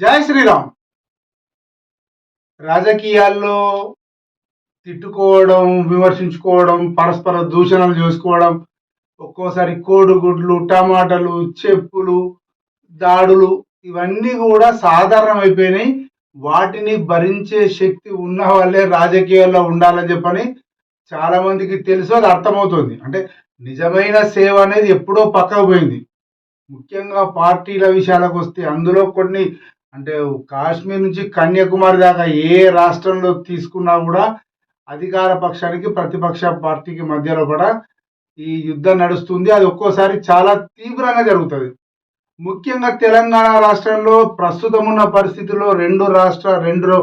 జై శ్రీరామ్. రాజకీయాల్లో తిట్టుకోవడం విమర్శించుకోవడం పరస్పర దూషణలు చేసుకోవడం ఒక్కోసారి కోడిగుడ్లు టమాటాలు చెప్పులు దాడులు ఇవన్నీ కూడా సాధారణం అయిపోయినాయి వాటిని భరించే శక్తి ఉన్న వాళ్ళే రాజకీయాల్లో ఉండాలని చెప్పని చాలామందికి తెలుసు అది అర్థమవుతుంది. అంటే నిజమైన సేవ అనేది ఎప్పుడో పక్కకు పోయింది. ముఖ్యంగా పార్టీల విషయాలకు వస్తే అందులో కొన్ని అంటే కాశ్మీర్ నుంచి కన్యాకుమారి దాకా ఏ రాష్ట్రంలో తీసుకున్నా కూడా అధికార పక్షానికి ప్రతిపక్ష పార్టీకి మధ్యలో కూడా ఈ యుద్ధం నడుస్తుంది. అది ఒక్కోసారి చాలా తీవ్రంగా జరుగుతుంది. ముఖ్యంగా తెలంగాణ రాష్ట్రంలో ప్రస్తుతం ఉన్న పరిస్థితుల్లో రెండు రాష్ట్ర రెండు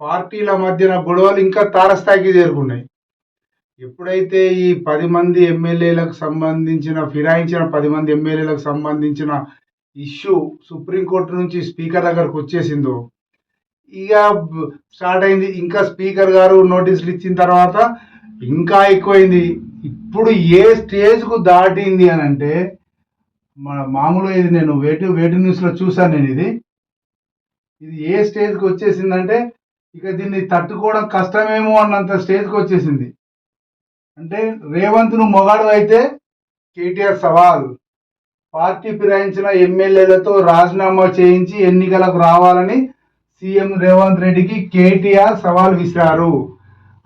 పార్టీల మధ్యన గొడవలు ఇంకా తారస్థాయికి చేరుకున్నాయి. ఎప్పుడైతే ఈ పది మంది ఎమ్మెల్యేలకు సంబంధించిన ఫిరాయించిన పది మంది ఎమ్మెల్యేలకు సంబంధించిన ఇష్యూ సుప్రీంకోర్టు నుంచి స్పీకర్ దగ్గరకు వచ్చేసిందో ఇక స్టార్ట్ అయింది. ఇంకా స్పీకర్ గారు నోటీసులు ఇచ్చిన తర్వాత ఇంకా ఎక్కువైంది. ఇప్పుడు ఏ స్టేజ్కు దాటింది అని అంటే మన మామూలుగా ఇది నేను వేటు వేటు న్యూస్లో చూసాను నేను ఇది. ఇది ఏ స్టేజ్కి వచ్చేసిందంటే ఇక దీన్ని తట్టుకోవడం కష్టమేమో అన్నంత స్టేజ్కి వచ్చేసింది. అంటే రేవంత్ను మొగాడు అయితే కేటీఆర్ సవాల్. పార్టీ ఫిరాయించిన ఎమ్మెల్యేలతో రాజీనామా చేయించి ఎన్నికలకు రావాలని సీఎం రేవంత్ రెడ్డికి కేటీఆర్ సవాల్ విసిరారు.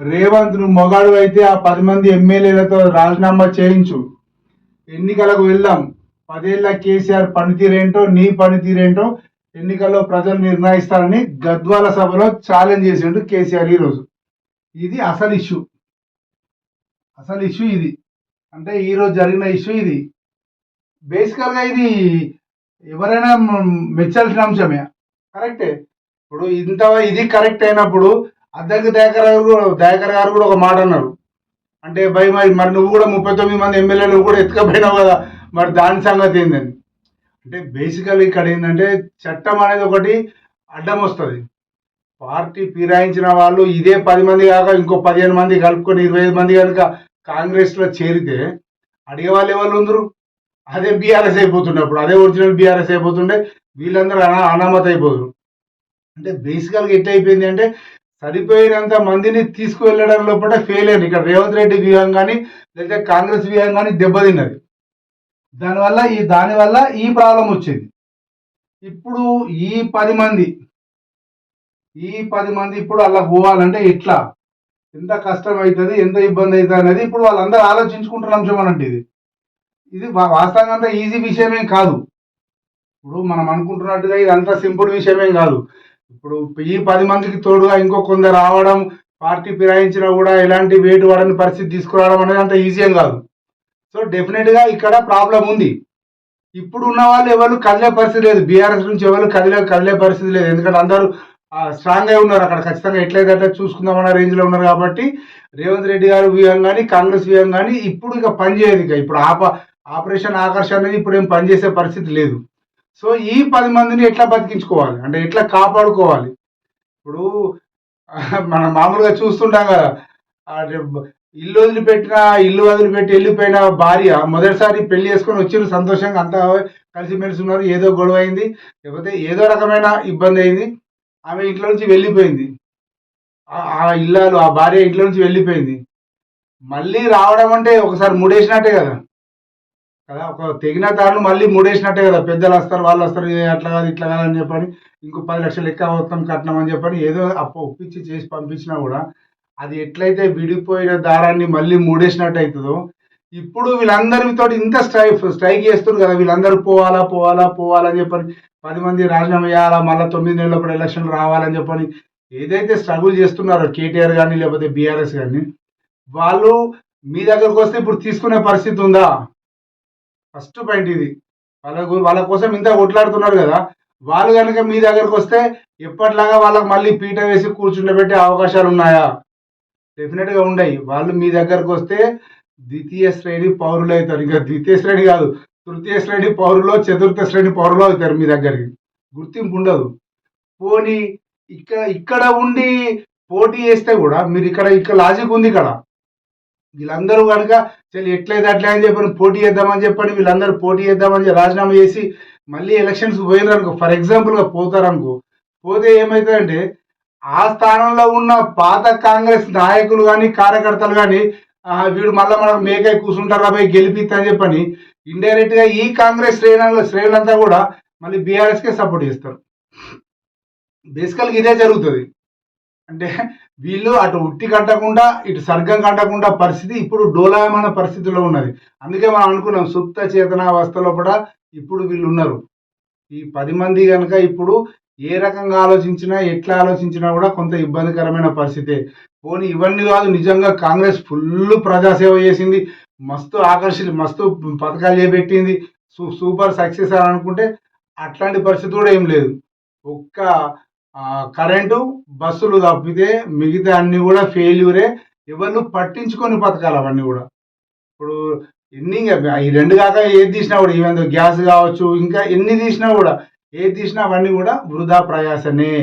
రేవంత్ను మొగాడు అయితే ఆ పది మంది ఎమ్మెల్యేలతో రాజీనామా చేయించు. ఎన్నికలకు వెళ్దాం. పదేళ్ళ కేసీఆర్ పనితీరేంటో నీ పనితీరేంటో ఎన్నికల్లో ప్రజలు నిర్ణయిస్తారని గద్వాల సభలో ఛాలెంజ్ చేసిండు కేసీఆర్ ఈరోజు. ఇది అసలు ఇష్యూ. అసలు ఇష్యూ ఇది. అంటే ఈరోజు జరిగిన ఇష్యూ ఇది. బేసికల్గా ఇది ఎవరైనా మెచ్చాల్సిన అంశమే. కరెక్టే. ఇప్పుడు ఇంత ఇది కరెక్ట్ అయినప్పుడు అద్దెకి దయాకర్ గారు దయాకర్ గారు కూడా ఒక మాట అన్నారు. అంటే భయ మరి మరి నువ్వు కూడా ముప్పై తొమ్మిది మంది ఎమ్మెల్యేలు కూడా ఎత్తుకపోయినావు కదా మరి దాని సంగతి ఏందని. అంటే బేసికల్ ఇక్కడ ఏంటంటే చట్టం అనేది ఒకటి అడ్డం వస్తుంది. పార్టీ ఫిరాయించిన వాళ్ళు ఇదే పది మంది కాక ఇంకో పదిహేను మంది కలుపుకొని ఇరవై ఐదు మంది కనుక కాంగ్రెస్లో చేరితే అడిగే వాళ్ళు ఎవరు ఉందరు? అదే బీఆర్ఎస్ అయిపోతుండే అప్పుడు అదే ఒరిజినల్ బీఆర్ఎస్ అయిపోతుండే వీళ్ళందరూ అనా అనామత అయిపోతున్నారు అంటే బేసికల్గా ఎట్లా అయిపోయింది అంటే సరిపోయినంత మందిని తీసుకువెళ్ళడం లోపల ఫెయిల్ అయింది ఇక్కడ రేవంత్ రెడ్డి వ్యూహం కానీ లేదా కాంగ్రెస్ వ్యూహం కానీ దెబ్బతిన్నది. దానివల్ల ఈ దానివల్ల ఈ ప్రాబ్లం వచ్చింది. ఇప్పుడు ఈ పది మంది ఈ పది మంది ఇప్పుడు అలా పోవాలంటే ఎట్లా? ఎంత కష్టం అవుతుంది ఎంత ఇబ్బంది అవుతుంది అనేది ఇప్పుడు వాళ్ళందరూ ఆలోచించుకుంటున్న అంశం అనంటే ఇది. ఇది వాస్తవంగా అంత ఈజీ విషయమేం కాదు. ఇప్పుడు మనం అనుకుంటున్నట్టుగా ఇది అంత సింపుల్ విషయమేం కాదు. ఇప్పుడు ఈ పది మందికి తోడుగా ఇంకో కొందరు రావడం పార్టీ ఫిరాయించినా కూడా ఎలాంటి వేటు పడని పరిస్థితి తీసుకురావడం అనేది అంత ఈజీ ఏం కాదు. సో డెఫినెట్గా ఇక్కడ ప్రాబ్లం ఉంది. ఇప్పుడు ఉన్న వాళ్ళు ఎవరు కదిలే పరిస్థితి లేదు. బీఆర్ఎస్ నుంచి ఎవరు కదిలే కదిలే పరిస్థితి లేదు. ఎందుకంటే అందరూ స్ట్రాంగ్ అయి ఉన్నారు అక్కడ. ఖచ్చితంగా ఎట్లయితే అట్లా చూసుకుందామన్న రేంజ్లో ఉన్నారు కాబట్టి రేవంత్ రెడ్డి గారు వ్యూహం కానీ కాంగ్రెస్ వ్యూహం కానీ ఇప్పుడు ఇక పనిచేయదు ఇక. ఇప్పుడు ఆప ఆపరేషన్ ఆకర్షణ అనేది ఇప్పుడు ఏం పనిచేసే పరిస్థితి లేదు. సో ఈ పది మందిని ఎట్లా బతికించుకోవాలి? అంటే ఎట్లా కాపాడుకోవాలి? ఇప్పుడు మనం మామూలుగా చూస్తుంటాం కదా ఇల్లు వదిలిపెట్టిన ఇల్లు వదిలిపెట్టి వెళ్ళిపోయిన భార్య మొదటిసారి పెళ్ళి చేసుకొని వచ్చిన సంతోషంగా అంతా కలిసిమెలిసి ఉన్నారు ఏదో గొడవ అయింది లేకపోతే ఏదో రకమైన ఇబ్బంది అయింది ఆమె ఇంట్లో నుంచి వెళ్ళిపోయింది. ఆ- ఆ ఇల్లాలు ఆ భార్య ఇంట్లో నుంచి వెళ్ళిపోయింది. మళ్ళీ రావడం అంటే ఒకసారి ముడేసినట్టే కదా. కదా ఒక తెగిన తాను మళ్ళీ మూడేసినట్టే కదా పెద్దలు వస్తారు వాళ్ళు వస్తారు అట్లా కాదు ఇట్లా కాదు అని చెప్పని ఇంకో పది లక్షలు ఎక్కువ అవుతాం కట్నం అని చెప్పని ఏదో అప్పు ఒప్పించి చేసి పంపించినా కూడా అది ఎట్లయితే విడిపోయిన దారాన్ని మళ్ళీ మూడేసినట్టు అవుతుందో ఇప్పుడు వీళ్ళందరితో ఇంత స్ట్రైక్ స్ట్రైక్ చేస్తారు కదా వీళ్ళందరూ పోవాలా పోవాలా పోవాలని చెప్పని పది మంది రాజీనామా చేయాలా మళ్ళీ తొమ్మిది నెలలప్పుడు ఎలక్షన్ రావాలని చెప్పని ఏదైతే స్ట్రగుల్ చేస్తున్నారో కేటీఆర్ కానీ లేకపోతే బీఆర్ఎస్ కానీ వాళ్ళు మీ దగ్గరకు వస్తే ఇప్పుడు తీసుకునే పరిస్థితి ఉందా? ఫస్ట్ పాయింట్ ఇది. వాళ్ళకు వాళ్ళ కోసం ఇంత కొట్లాడుతున్నారు కదా వాళ్ళు కనుక మీ దగ్గరకు వస్తే ఎప్పటిలాగా వాళ్ళకి మళ్ళీ పీట వేసి కూర్చుండబెట్టే అవకాశాలు ఉన్నాయా? డెఫినెట్గా ఉన్నాయి వాళ్ళు మీ దగ్గరకు వస్తే ద్వితీయ శ్రేణి పౌరులు అవుతారు. ఇంకా ద్వితీయ శ్రేణి కాదు తృతీయ శ్రేణి పౌరులో చతుర్థ శ్రేణి పౌరులు అవుతారు మీ దగ్గరికి. గుర్తింపు ఉండదు. పోనీ ఇక్కడ ఇక్కడ ఉండి పోటీ చేస్తే కూడా మీరు ఇక్కడ ఇక్కడ లాజిక్ ఉంది ఇక్కడ వీళ్ళందరూ కనుక చలి ఎట్లయితే అట్లా అని చెప్పని పోటీ చేద్దామని చెప్పండి వీళ్ళందరూ పోటీ చేద్దామని రాజీనామా చేసి మళ్ళీ ఎలక్షన్స్ పోయినారనుకో ఫర్ ఎగ్జాంపుల్గా పోతారనుకో పోతారు అనుకో. పోతే ఏమవుతుందంటే ఆ స్థానంలో ఉన్న పాత కాంగ్రెస్ నాయకులు కానీ కార్యకర్తలు కానీ వీడు మళ్ళీ మనం మేకై కూర్చుంటారు పోయి గెలిపిస్తా అని చెప్పని ఇండైరెక్ట్గా ఈ కాంగ్రెస్ శ్రేణుల శ్రేణులంతా కూడా మళ్ళీ బీఆర్ఎస్కే సపోర్ట్ చేస్తారు. బేసికల్గా ఇదే జరుగుతుంది. అంటే వీళ్ళు అటు ఉట్టి కట్టకుండా ఇటు సర్గం కట్టకుండా పరిస్థితి ఇప్పుడు డోలాయమాన పరిస్థితిలో ఉన్నది. అందుకే మనం అనుకున్నాం సుప్త చేతనావస్థలో కూడా ఇప్పుడు వీళ్ళు ఉన్నారు. ఈ పది మంది కనుక ఇప్పుడు ఏ రకంగా ఆలోచించినా ఎట్లా ఆలోచించినా కూడా కొంత ఇబ్బందికరమైన పరిస్థితే. పోనీ ఇవన్నీ కాదు నిజంగా కాంగ్రెస్ ఫుల్ ప్రజాసేవ చేసింది. మస్తు ఆకర్షి మస్తు పథకాలు చేపెట్టింది. సూ సూపర్ సక్సెస్ అని అనుకుంటే అట్లాంటి పరిస్థితి కూడా ఏం లేదు. ఒక్క కరెంటు బస్సులు తప్పితే మిగతా అన్ని కూడా ఫెయిల్యూరే ఎవరు పట్టించుకొని బతకాలి అవన్నీ కూడా. ఇప్పుడు ఎన్ని ఈ రెండు కాక ఏది తీసినా కూడా ఈవెన్ గ్యాస్ కావచ్చు ఇంకా ఎన్ని తీసినా కూడా ఏది తీసినా అవన్నీ కూడా వృధా ప్రయాసనే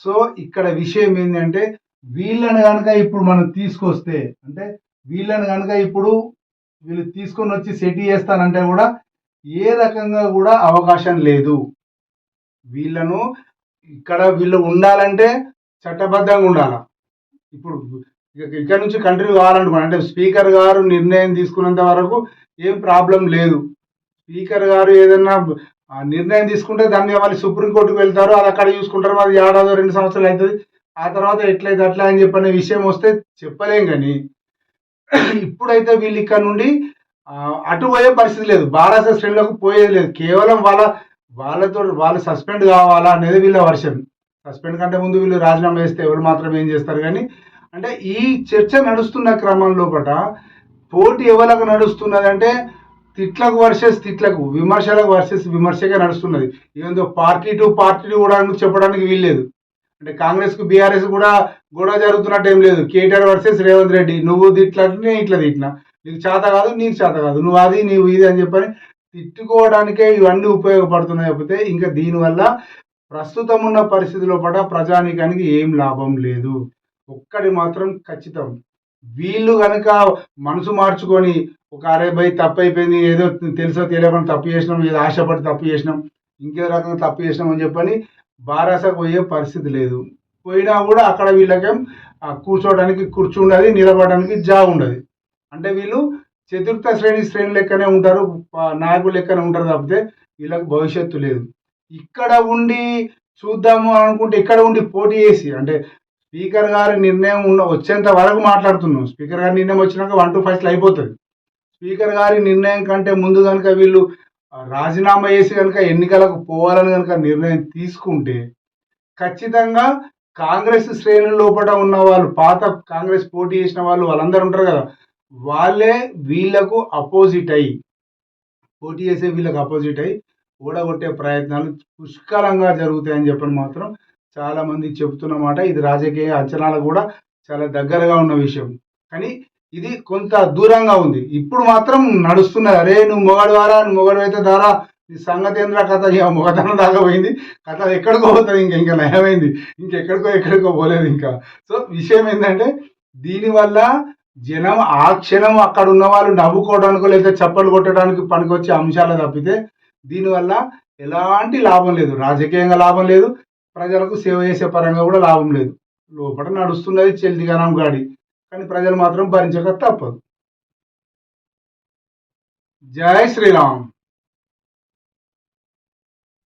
సో ఇక్కడ విషయం ఏంటంటే వీళ్ళని కనుక ఇప్పుడు మనం తీసుకొస్తే అంటే వీళ్ళని కనుక ఇప్పుడు వీళ్ళు తీసుకొని వచ్చి సెట్ చేస్తానంటే కూడా ఏ రకంగా కూడా అవకాశం లేదు. వీళ్ళను ఇక్కడ వీళ్ళు ఉండాలంటే చట్టబద్ధంగా ఉండాలి? ఇప్పుడు ఇక్కడ నుంచి కంట్రీ కావాలనుకోండి. అంటే స్పీకర్ గారు నిర్ణయం తీసుకున్నంత వరకు ఏం ప్రాబ్లం లేదు. స్పీకర్ గారు ఏదన్నా నిర్ణయం తీసుకుంటే దాన్ని వాళ్ళు సుప్రీంకోర్టుకు వెళ్తారు. అది అక్కడ చూసుకుంటారు. అది ఏడాదో రెండు సంవత్సరాలు అవుతుంది. ఆ తర్వాత ఎట్లయితే అట్లా అని చెప్పనే విషయం వస్తే చెప్పలేం కానీ ఇప్పుడైతే వీళ్ళు ఇక్కడ నుండి అటు పోయే పరిస్థితి లేదు. భారత శ్రేణులకు పోయేది లేదు. కేవలం వాళ్ళ వాళ్ళతో వాళ్ళు సస్పెండ్ కావాలా అనేది వీళ్ళ వర్షన్. సస్పెండ్ కంటే ముందు వీళ్ళు రాజీనామా చేస్తే ఎవరు మాత్రం ఏం చేస్తారు కానీ అంటే ఈ చర్చ నడుస్తున్న క్రమంలో పట పోటీ ఎవరికి నడుస్తున్నది అంటే తిట్లకు వర్సెస్ తిట్లకు విమర్శలకు వర్సెస్ విమర్శగా నడుస్తున్నది. ఏదో పార్టీ టు పార్టీ కూడా చెప్పడానికి వీల్లేదు. అంటే కాంగ్రెస్కు బీఆర్ఎస్ కూడా గొడవ జరుగుతున్నట్టు ఏం లేదు. కేటీఆర్ వర్సెస్ రేవంత్ రెడ్డి నువ్వు తిట్లని ఇట్లా తిట్టినా. నీకు చేత కాదు నీకు చేత కాదు. నువ్వు అది నువ్వు ఇది అని చెప్పని తిట్టుకోవడానికే ఇవన్నీ ఉపయోగపడుతున్నాయి కాకపోతే ఇంకా దీనివల్ల ప్రస్తుతం ఉన్న పరిస్థితిలో పడ ప్రజానికానికి ఏం లాభం లేదు. ఒక్కటి మాత్రం ఖచ్చితం. వీళ్ళు కనుక మనసు మార్చుకొని ఒక అరే బై తప్పు అయిపోయింది ఏదో తెలుసో తెలియకుండా తప్పు చేసినాం ఏదో ఆశపడి తప్పు చేసినాం ఇంకే రకంగా తప్పు చేసినాం అని చెప్పని బారాసకు పోయే పరిస్థితి లేదు. పోయినా కూడా అక్కడ వీళ్ళకేం కూర్చోవడానికి కూర్చుండదు నిలబడడానికి జా ఉండదు అంటే వీళ్ళు చతుర్థ శ్రేణి శ్రేణి లెక్కనే ఉంటారు నాయకులు లెక్కనే ఉంటారు తప్పితే వీళ్ళకి భవిష్యత్తు లేదు. ఇక్కడ ఉండి చూద్దాము అనుకుంటే ఇక్కడ ఉండి పోటీ చేసి అంటే స్పీకర్ గారి నిర్ణయం ఉన్న వచ్చేంత వరకు మాట్లాడుతున్నాం. స్పీకర్ గారి నిర్ణయం వచ్చినాక వన్ టూ ఫైవ్స్లో అయిపోతుంది. స్పీకర్ గారి నిర్ణయం కంటే ముందు కనుక వీళ్ళు రాజీనామా చేసి కనుక ఎన్నికలకు పోవాలని కనుక నిర్ణయం తీసుకుంటే ఖచ్చితంగా కాంగ్రెస్ శ్రేణుల లోపల ఉన్న వాళ్ళు పాత కాంగ్రెస్ పోటీ చేసిన వాళ్ళు వాళ్ళందరూ ఉంటారు కదా వాళ్ళే వీళ్ళకు అపోజిట్ అయ్యి పోటీ చేసే వీళ్ళకు అపోజిట్ అయ్యి ఓడగొట్టే ప్రయత్నాలు పుష్కలంగా జరుగుతాయని చెప్పని మాత్రం చాలామంది చెబుతున్నమాట ఇది రాజకీయ అంచనాలకు కూడా చాలా దగ్గరగా ఉన్న విషయం. కానీ ఇది కొంత దూరంగా ఉంది. ఇప్పుడు మాత్రం నడుస్తున్నది. అరే నువ్వు మొగడువారా నువ్వు మొగడు అయితే ద్వారా ఈ సంగతేంద్ర కథ? ఇక మొగతనం దాకా పోయింది. కథ ఎక్కడికో పోతుంది ఇంకా ఇంకా నయమైంది. ఇంకెక్కడికో ఎక్కడికో పోలేదు ఇంకా. సో విషయం ఏంటంటే దీనివల్ల జనం ఆ క్షణం అక్కడ ఉన్న వాళ్ళు నవ్వుకోవడానికి లేదా చప్పలు కొట్టడానికి పనికొచ్చే అంశాలు తప్పితే దీనివల్ల ఎలాంటి లాభం లేదు. రాజకీయంగా లాభం లేదు. ప్రజలకు సేవ చేసే పరంగా కూడా లాభం లేదు. లోపల నడుస్తున్నది చెల్లిగానం గాడి. కానీ ప్రజలు మాత్రం భరించక తప్పదు. జై శ్రీరామ్.